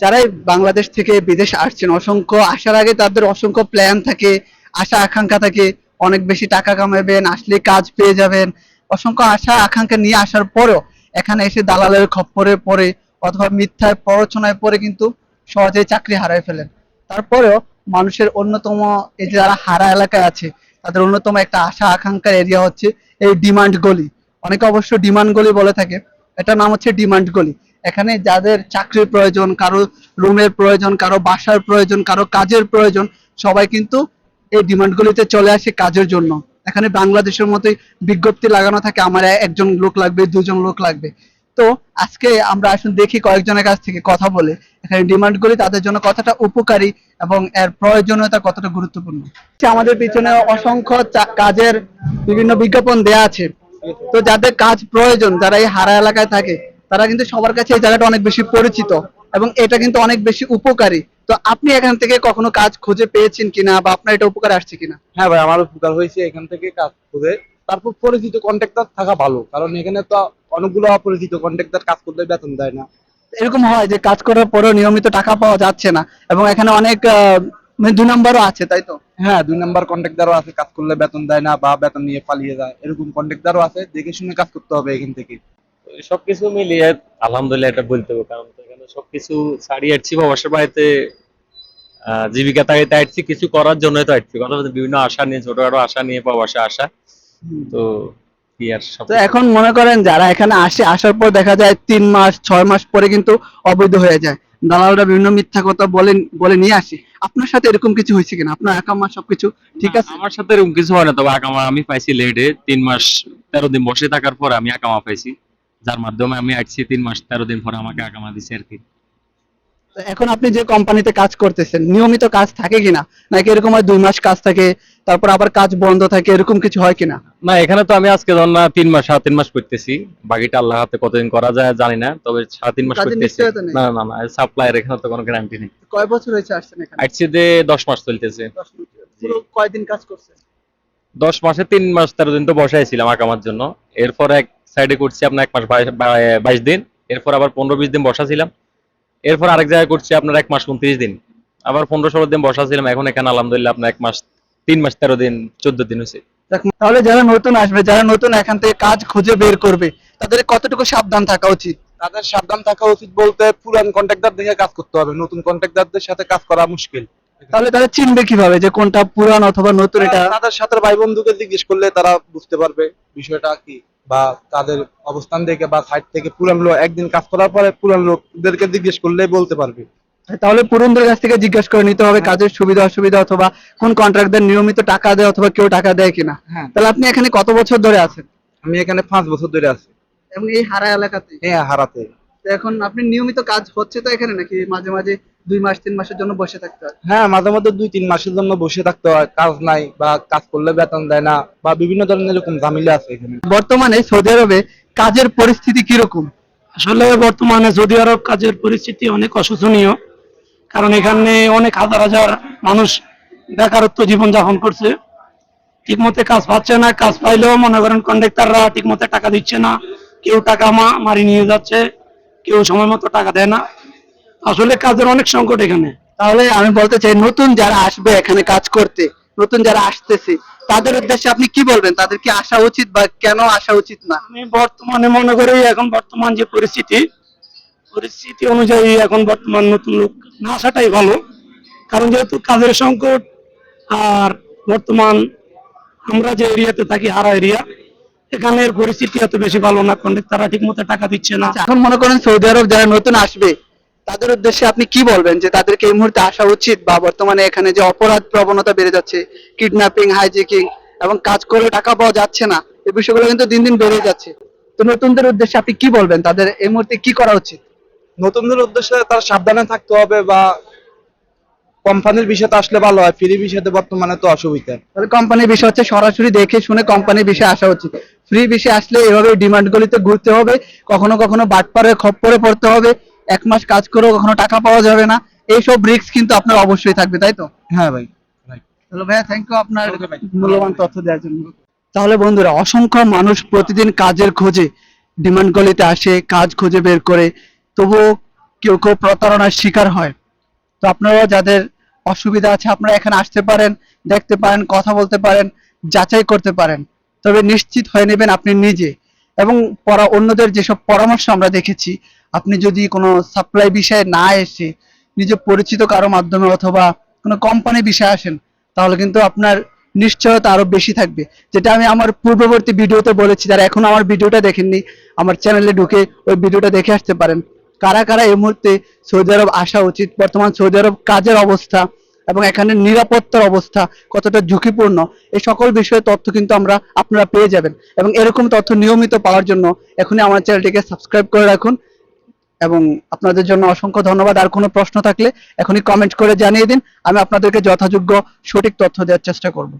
যারাই বাংলাদেশ থেকে বিদেশ আসছেন, অসংখ্য আসার আগে তাদের অসংখ্য প্ল্যান থাকে, আশা, আকাঙ্ক্ষা থাকে, অনেক বেশি টাকা কামাবেন, আসলে কাজ পেয়ে যাবেন। অসংখ্য আশা, আকাঙ্ক্ষা নিয়ে আসার পরেও এখানে এসে দালালের খপ্পরে পড়ে অথবা মিথ্যায় প্ররোচনায় পরে কিন্তু সহজেই চাকরি হারায় ফেলেন। তারপরেও মানুষের অন্যতম এই যে যারা হারা এলাকায় আছে, তাদের অন্যতম একটা আশা, আকাঙ্ক্ষার এরিয়া হচ্ছে এই ডিমান্ড গলি। অনেকে অবশ্য ডিমান্ড গলি বলে থাকে, এটার নাম হচ্ছে ডিমান্ড গলি। এখানে যাদের চাকরির প্রয়োজন, কারও রুমের প্রয়োজন, কারও বাসার প্রয়োজন, কারও কাজের প্রয়োজন, সবাই কিন্তু এই ডিমান্ড গলিতে চলে আসে কাজের জন্য। এখানে বাংলাদেশের মতোই বিজ্ঞপ্তি লাগানো থাকে, আমার একজন লোক লাগবে, দুজন লোক লাগবে। তো আজকে আমরা আসুন দেখি কয়েকজনের কাছ থেকে কথা বলে, এখানে ডিমান্ড করি তাদের জন্য কতটা উপকারী এবং এর প্রয়োজনীয়তা কতটা গুরুত্বপূর্ণ। আমাদের পিছনে অসংখ্য কাজের বিভিন্ন বিজ্ঞাপন দেয়া আছে। তো যাদের কাজ প্রয়োজন, যারা এই হারা এলাকায় থাকে তারা কিন্তু সবার কাছে এই জায়গাটা অনেক বেশি পরিচিত এবং এটা কিন্তু অনেক বেশি উপকারী। তো আপনি এখান থেকে কখনো কাজ খুঁজে পেয়েছেন কিনা বা আপনার এটা উপকার আসছে কিনা? হ্যাঁ ভাই আমার উপকার হয়েছে এখান থেকে কাজ করে তারপর পরিচিত কন্ট্রাক্টর থাকা ভালো কারণ এখানে তো অনেকগুলো অপরিচিত কন্ট্রাক্টর কাজ করলে বেতন দেয় না। এরকম হয় যে কাজ করার পরেও নিয়মিত টাকা পাওয়া যাচ্ছে না এবং এখানে অনেক আহ, মানে দুই নম্বরও আছে তাই তো? হ্যাঁ দুই নাম্বার কন্ট্রাক্টরও আছে কাজ করলে বেতন দেয় না বা বেতন নিয়ে পালিয়ে যায়। এরকম কন্ট্রাক্টরও আছে দেখে শুনে কাজ করতে হবে এখান থেকে। সবকিছু মিলিয়ে আলহামদুলিল্লাহ এটা বলতে হবে কারণ তো এখানে সবকিছু ছাড়িয়ে আসছি বাবার বাড়িতে জীবিকা আসছি কিছু করার জন্যই তো আসছি কথা বলতে বিভিন্ন আশা নিয়ে ছোটখাটো আশা নিয়ে তো কি আর সব তো এখন মনে করেন যারা এখানে আসে আসার পর দেখা যায় তিন মাস ছয় মাস পরে কিন্তু অবৈধ হয়ে যায়। দালালরা বিভিন্ন মিথ্যা কথা বলে বলে নিয়ে আসে। আপনার সাথে এরকম কিছু হয়েছে কিনা? আপনার একামা সবকিছু ঠিক আছে? আমার সাথে এরকম কিছু হয় না তবে আকামা আমি পাইছি লেটে তিন মাস তেরো দিন বসে থাকার পর আমি আকামা পাইছি। যার মাধ্যমে আমি আসছি তিন মাস তেরো দিন পরে আমাকে আকামা দিছে আর কি। এখন আপনি যে কোম্পানিতে কাজ করতেছেন নিয়মিত কাজ থাকে কিনা? নাকি এরকম হয় দুই মাস কাজ থাকে তারপর আবার কাজ বন্ধ থাকে এরকম কিছু হয় কিনা? না এখানে তো আমি আজকে ধর না তিন মাস সাড়ে তিন মাস করতেছি। বাকিটা আল্লাহ হাতে কতদিন করা যায় জানি না তবে সাড়ে তিন মাস করতেছি। না না না সাপ্লাইয়ের এখানে তো কোনো গ্যারান্টি নেই। কয় বছর হয়েছে আসছেন এখানে? আসছে যে দশ মাস চলতেছে। কয়দিন কাজ করছেন? দশ মাসে তিন মাস তেরো দিন তো বসাই ছিলাম আকামার জন্য। এরপর এক সাইডে করছি আপনার এক মাস বাইশ- দিন। এরপর আবার পনেরো বিশ দিন বসা ছিলাম এরপর আরেক জায়গায় করছি আপনার এক মাস উনত্রিশ দিন। আবার পনেরো ষোলো দিন বসা ছিলাম এখন এখানে আলহামদুলিল্লাহ আপনার এক মাস তিন মাস তেরো দিন চোদ্দ দিন হয়েছে। তাহলে যারা নতুন আসবে যারা নতুন এখান থেকে কাজ খুঁজে বের করবে তাদের কতটুকু সাবধান থাকা উচিত? তাদের সাবধান থাকা উচিত বলতে পুরান কন্ট্রাক্টর দেখে কাজ করতে হবে। নতুন কন্ট্রাক্টরদের সাথে কাজ করা মুশকিল। তাহলে তারা চিনবে কীভাবে যে কোনটা পুরান অথবা নতুন এটা? তাদের সাথে ভাই বন্ধুকে জিজ্ঞেস করলে তারা বুঝতে পারবে বিষয়টা কি বা তাদের অবস্থান দেখে বা সাইড থেকে পুরান লোক একদিন কাজ করার পরে পুরান লোকদেরকে জিজ্ঞেস করলে বলতে পারবে। তাহলে পুরনদের কাছ থেকে জিজ্ঞাসা করে নিতে হবে কাজের সুবিধা অসুবিধা অথবা কোন কন্ট্রাক্টর নিয়মিত টাকা দেয় অথবা কেউ টাকা দেয় কিনা। হ্যাঁ। তাহলে আপনি এখানে কত বছর ধরে আছেন? আমি এখানে পাঁচ বছর ধরে আছি। এবং এই হারা এলাকাতে? হ্যাঁ হারাতে। তো এখন আপনি নিয়মিত কাজ হচ্ছে তো এখানে নাকি মাঝে মাঝে দুই মাস তিন মাসের জন্য বসে থাকতে হয়। হ্যাঁ মাঝে মধ্যে দুই তিন মাসের জন্য বসে থাকতে হয়। কাজ নাই বা কাজ করলে বেতন দেয় না বা বিভিন্ন ধরনের এরকম ঝামেলা আছে এখানে। বর্তমানে সৌদি আরবে কাজের পরিস্থিতি কীরকম? আসলে বর্তমানে সৌদি আরব কাজের পরিস্থিতি অনেক অশোচনীয়। কারণ এখানে অনেক হাজার হাজার মানুষ বেকারত্ব জীবন যাপন করছে। ঠিক মতো কাজ পাচ্ছে না কাজ পাইলেও মনে করেন কন্ডাক্টররা ঠিক মতো টাকা দিচ্ছে না। কেউ টাকা মা মারি নিয়ে যাচ্ছে কেউ সময় মতো টাকা দেয় না। আসলে কাজের অনেক সংকট এখানে। তাহলে আমি বলতে চাই নতুন যারা আসবে এখানে কাজ করতে নতুন যারা আসতেছে তাদের উদ্দেশ্যে আপনি কি বলবেন? তাদের কি আসা উচিত বা কেন আসা উচিত না? আমি বর্তমানে মনে করি এখন বর্তমান যে পরিস্থিতি পরিস্থিতি অনুযায়ী এখন বর্তমান নতুন লোক না আসাটাই ভালো। কারণ যেহেতু কাজের সংকট আর বর্তমান আমরা যে এরিয়াতে থাকি হারা এরিয়া এখানের পরিস্থিতি এত বেশি ভালো না কন্ডাক্টাররা ঠিক মতো টাকা দিচ্ছে না। আচ্ছা, এখন মনে করেন সৌদি আরব যারা নতুন আসবে তাদের উদ্দেশ্যে আপনি কি বলবেন যে তাদেরকে এই মুহূর্তে আসা উচিত বা বর্তমানে এখানে যে অপরাধ প্রবণতা বেড়ে যাচ্ছে কিডন্যাপিং হাইজেকিং এবং কাজ করে টাকা পাওয়া যাচ্ছে না এই বিষয়গুলো কিন্তু দিন দিন বেড়ে যাচ্ছে। তো নতুনদের উদ্দেশ্যে আপনি কি বলবেন? তাদের এই মুহূর্তে কি করা উচিত? নতুনদের উদ্দেশ্যে তার সাবধানে থাকতে হবে বা কোম্পানির বিষয়তে আসলে ভালো হয় ফ্রি বিষয়তে বর্তমানে তো অসুবিধা। তাহলে কোম্পানির বিষয় হচ্ছে সরাসরি দেখে শুনে কোম্পানির বিষয়ে আসা উচিত। ফ্রি বিষয়ে আসলে এভাবে ডিমান্ড গুলিতে ঘুরতে হবে কখনো কখনো বাটপারে খপ্পরে পড়তে হবে এক মাস কাজ করেও কখনো টাকা পাওয়া যাবে না। এইসব রিস্ক কিন্তু আপনার অবশ্যই থাকবে তাই তো? হ্যাঁ ভাই। তাহলে ভাইয়া থ্যাংক ইউ আপনার মূল্যবান তথ্য দেওয়ার জন্য। তাহলে বন্ধুরা অসংখ্য মানুষ প্রতিদিন কাজের খোঁজে ডিমান্ড গলিতে আসে কাজ খুঁজে বের করে। তবুও কেউ কেউ প্রতারণার শিকার হয়। তো আপনারাও যাদের অসুবিধা আছে আপনারা এখানে আসতে পারেন দেখতে পারেন কথা বলতে পারেন যাচাই করতে পারেন। তবে নিশ্চিত হয়ে নেবেন আপনি নিজে। এবং পরা অন্যদের যেসব পরামর্শ আমরা দেখেছি আপনি যদি কোনো সাপ্লাই বিষয়ে না এসে নিজে পরিচিত কারও মাধ্যমে অথবা কোনো কোম্পানি বিষয়ে আসেন, তাহলে কিন্তু আপনার নিশ্চয়তা আরও বেশি থাকবে। যেটা আমি আমার পূর্ববর্তী ভিডিওতে বলেছি, যারা এখন আমার ভিডিওটা দেখেননি, আমার চ্যানেলে ঢুকে ওই ভিডিওটা দেখে আসতে পারেন। কারা কারা এই মুহূর্তে সৌদি আরব আসা উচিত, বর্তমান সৌদি আরব কাজের অবস্থা এবং এখানে নিরাপত্তার অবস্থা কতটা ঝুঁকিপূর্ণ, এই সকল বিষয়ে তথ্য কিন্তু আমরা আপনারা পেয়ে যাবেন। এবং এরকম তথ্য নিয়মিত পাওয়ার জন্য এখনই আমার চ্যানেলটিকে সাবস্ক্রাইব করে রাখুন। এবং আপনাদের জন্য অসংখ্য ধন্যবাদ। আর কোনো প্রশ্ন থাকলে এখনই কমেন্ট করে জানিয়ে দিন। আমি আপনাদেরকে যথাযোগ্য সঠিক তথ্য দেওয়ার চেষ্টা করব।